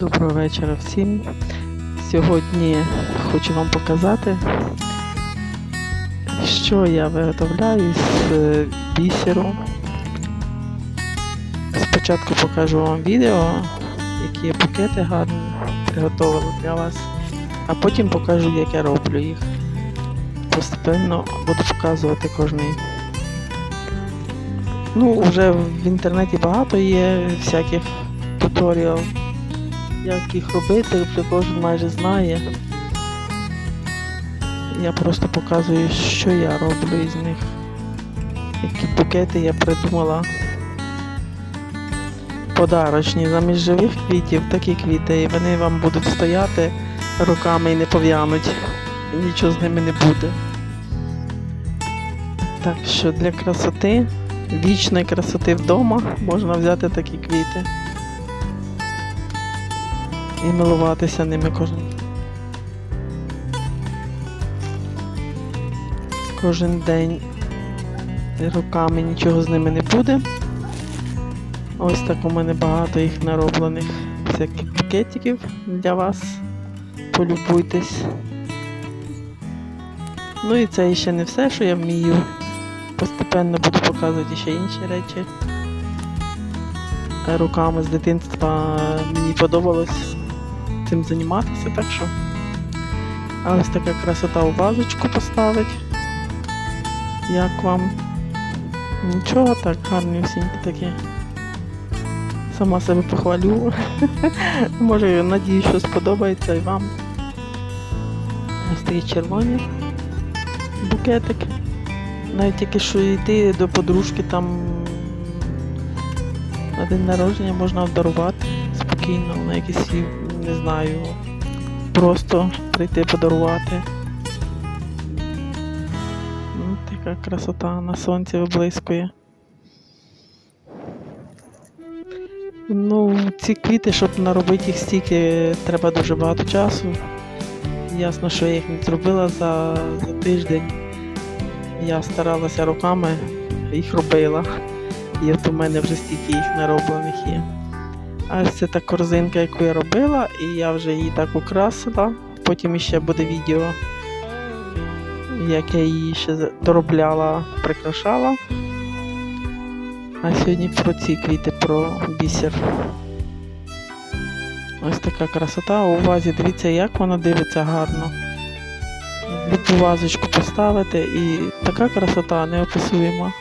Доброго вечора всім. Сьогодні хочу вам показати, що я виготовляю з е, бісеру. Спочатку покажу вам відео, які букети гарні приготувала для вас, а потім покажу, як я роблю їх. Постепенно буду показувати кожний. Ну, вже в інтернеті багато є всяких туторіал як їх робити, вже кожен майже знає. Я просто показую, що я роблю із них. Які букети я придумала. Подарочні, замість живих квітів, такі квіти, і вони вам будуть стояти руками і не пов'януть. Нічого з ними не буде. Так що для красоти, вічної красоти вдома можна взяти такі квіти і милуватися ними кожен. Кожен день руками нічого з ними не буде. Ось так у мене багато їх нароблених всяких пакетиків для вас. Полюбуйтесь. Ну і це ще не все, що я вмію. Постепенно буду показувати ще інші речі. Руками з дитинства мені подобалось цим займатися, так що. А ось така красота у вазочку поставить. Як вам? Нічого, так, гарні всінькі такі. Сама себе похвалю. Може, надію, що сподобається і вам. Ось такі червоні букетик. Навіть тільки що йти до подружки там на день народження можна обдарувати спокійно на свій, не знаю, просто прийти подарувати. Ну, така красота на сонці виблискує. Ну, ці квіти, щоб наробити їх стільки, треба дуже багато часу. Ясно, що я їх не зробила за, за тиждень. Я старалася руками, їх робила. І от у мене вже стільки їх нароблених є. Ось це та корзинка, яку я робила, і я вже її так украсила. Потім ще буде відео, як я її ще доробляла, прикрашала. А сьогодні про ці квіти, про бісер. Ось така красота. У вазі дивіться, як вона дивиться гарно. Любу вазочку поставити і така красота неописуєма.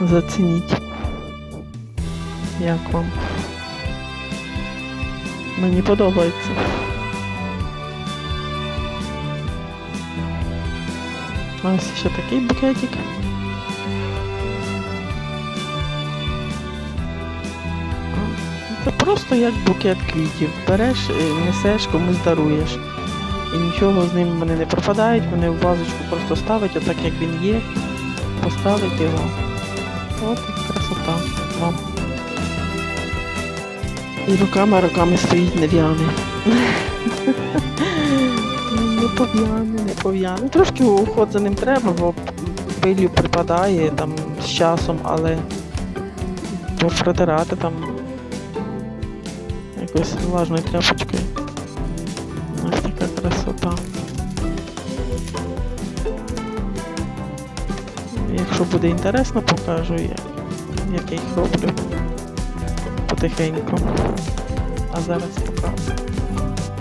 Зацініть. Як вам? Мені подобається. А Ось ще такий букетик. Це просто як букет квітів. Береш, е, несеш, комусь даруєш. І нічого з ним вони не пропадають, вони в вазочку просто ставить, отак як він є, поставить його. От красота вам. І руками руками стоїть не в'яне. Не пов'яне, не пов'яне. Трошки уход за ним треба, бо пилю припадає там з часом, але протирати там якоюсь влажною тряпочкою. Ось така красота. Якщо буде інтересно, покажу, як, як я їх роблю потихеньку. А зараз покажу.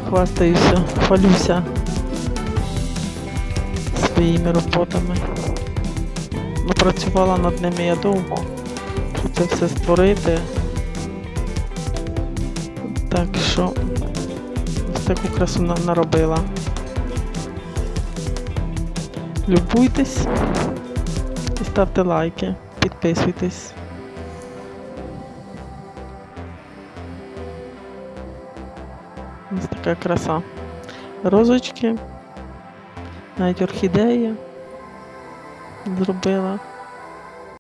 Хвастаюся, хвалюся своїми роботами. Ну, працювала над ними я довго, щоб це все створити. Так що ось таку красу на- наробила. Любуйтесь і ставте лайки, підписуйтесь. Ось така краса. Розочки, навіть орхідеї зробила.